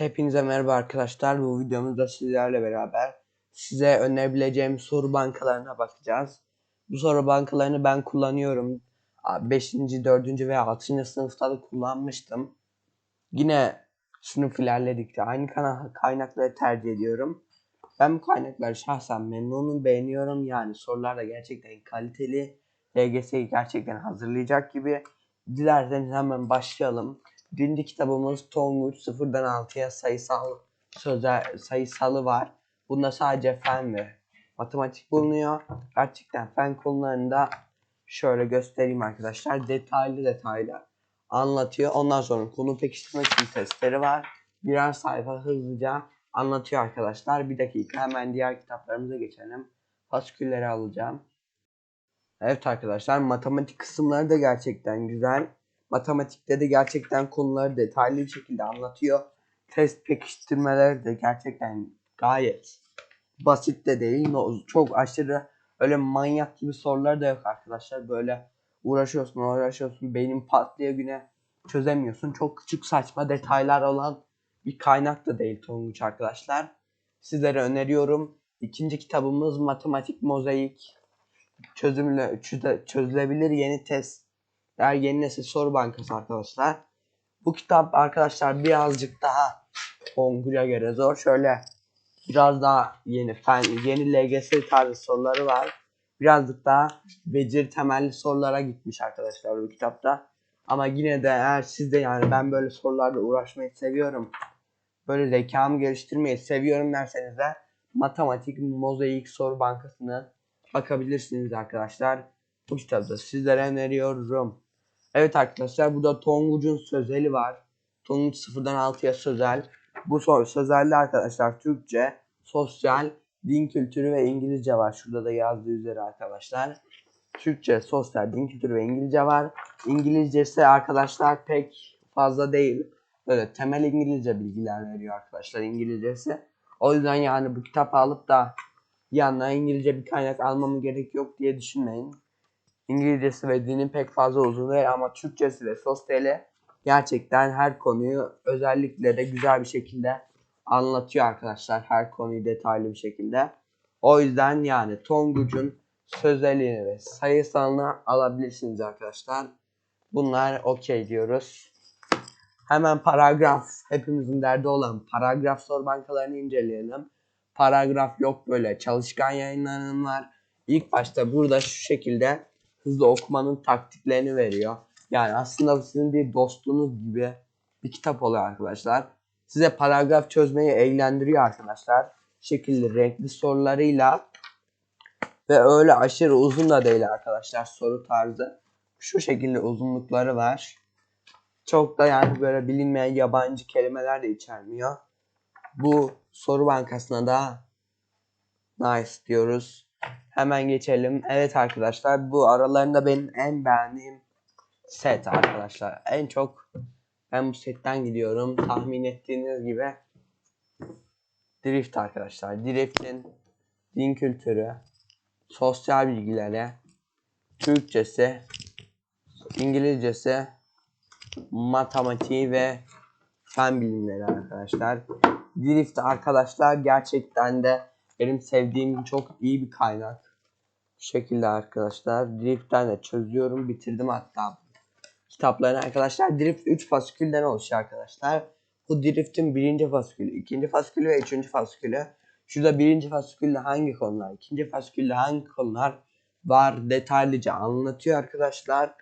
Hepinize merhaba arkadaşlar. Bu videomuzda sizlerle beraber size önerebileceğim soru bankalarına bakacağız. Bu soru bankalarını ben kullanıyorum. 5. 4. ve 6. sınıfta da kullanmıştım. Yine sınıf ilerledikçe aynı kaynakları tercih ediyorum. Ben bu kaynakları şahsen memnunum, beğeniyorum. Yani sorular da gerçekten kaliteli. LGS'yi gerçekten hazırlayacak gibi. Dilerseniz hemen başlayalım. Birinci kitabımız Tonguç 0'dan 6'ya sayısal sözel sayısalı var. Bunda sadece fen ve matematik bulunuyor. Gerçekten fen konularında şöyle göstereyim arkadaşlar. Detaylı detaylı anlatıyor. Ondan sonra konu pekiştirmek için testleri var. Birer sayfa hızlıca anlatıyor arkadaşlar. Bir dakika hemen diğer kitaplarımıza geçelim. Faskülleri alacağım. Evet arkadaşlar matematik kısımları da gerçekten güzel. Matematikte de gerçekten konuları detaylı bir şekilde anlatıyor. Test pekiştirmeleri de gerçekten gayet basit de değil. Çok aşırı öyle manyak gibi sorular da yok arkadaşlar. Böyle uğraşıyorsun uğraşıyorsun beynin patlıyor güne çözemiyorsun. Çok küçük saçma detaylar olan bir kaynak da değil Tonguç arkadaşlar. Sizlere öneriyorum. İkinci kitabımız Matematik Mozaik. Çözümle, çözülebilir yeni testler, yeni nesil soru bankası arkadaşlar. Bu kitap arkadaşlar birazcık daha Tonguç'a göre zor. Şöyle biraz daha yeni fen, yeni LGS tarzı soruları var. Birazcık daha beceri temelli sorulara gitmiş arkadaşlar bu kitapta. Ama yine de eğer siz de yani ben böyle sorularla uğraşmayı seviyorum. Böyle zekamı geliştirmeyi seviyorum derseniz de matematik mozaik soru bankasını bakabilirsiniz arkadaşlar. Bu kitabı da sizlere öneriyorum. Evet arkadaşlar bu da Tonguç'un sözeli var. Tonguç 0'dan 6'ya sözel. Bu soru sözelde arkadaşlar Türkçe, sosyal, din kültürü ve İngilizce var. Şurada da yazdığı üzere arkadaşlar. Türkçe, sosyal, din kültürü ve İngilizce var. İngilizcesi arkadaşlar pek fazla değil. Böyle temel İngilizce bilgiler veriyor arkadaşlar İngilizcesi. O yüzden yani bu kitabı alıp da yanına İngilizce bir kaynak almamı gerek yok diye düşünmeyin. İngilizcesi ve dinin pek fazla uzun değil ama Türkçesi ve sosyali gerçekten her konuyu özellikle de güzel bir şekilde anlatıyor arkadaşlar. Her konuyu detaylı bir şekilde. O yüzden yani Tonguç'un sözelini ve sayısalını alabilirsiniz arkadaşlar. Bunlar okey diyoruz. Hemen paragraf hepimizin derdi olan paragraf soru bankalarını inceleyelim. Paragraf yok böyle çalışkan yayınlarının var. İlk başta burada şu şekilde hızlı okumanın taktiklerini veriyor. Yani aslında sizin bir dostunuz gibi bir kitap oluyor arkadaşlar. Size paragraf çözmeyi eğlendiriyor arkadaşlar. Şekilli renkli sorularıyla ve öyle aşırı uzun da değil arkadaşlar soru tarzı. Şu şekilde uzunlukları var. Çok da yani böyle bilinmeyen yabancı kelimeler de içermiyor. Bu soru bankasına da nice diyoruz. Hemen geçelim. Evet arkadaşlar bu aralarında benim en beğendiğim set arkadaşlar. En çok ben bu setten gidiyorum. Tahmin ettiğiniz gibi Drift arkadaşlar. Drift'in din kültürü, sosyal bilgileri, Türkçesi, İngilizcesi, matematiği ve fen bilimleri arkadaşlar. Drift arkadaşlar gerçekten de benim sevdiğim çok iyi bir kaynak. Bu şekilde arkadaşlar. Drift'ten de çözüyorum. Bitirdim hatta kitaplarını arkadaşlar. Drift 3 faskülden oluşuyor arkadaşlar. Bu Drift'in birinci faskülü, ikinci faskülü ve üçüncü faskülü. Şurada birinci faskülde hangi konular, ikinci faskülde hangi konular var detaylıca anlatıyor arkadaşlar.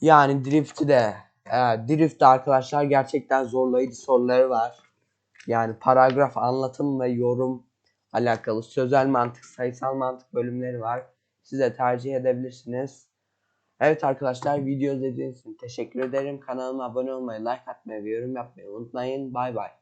Yani Drift'i de e, Drift'te arkadaşlar gerçekten zorlayıcı soruları var. Yani paragraf anlatım ve yorum alakalı sözel mantık, sayısal mantık bölümleri var. Size tercih edebilirsiniz. Evet arkadaşlar video izlediğiniz için teşekkür ederim. Kanalıma abone olmayı, like atmayı ve yorum yapmayı unutmayın. Bay bay.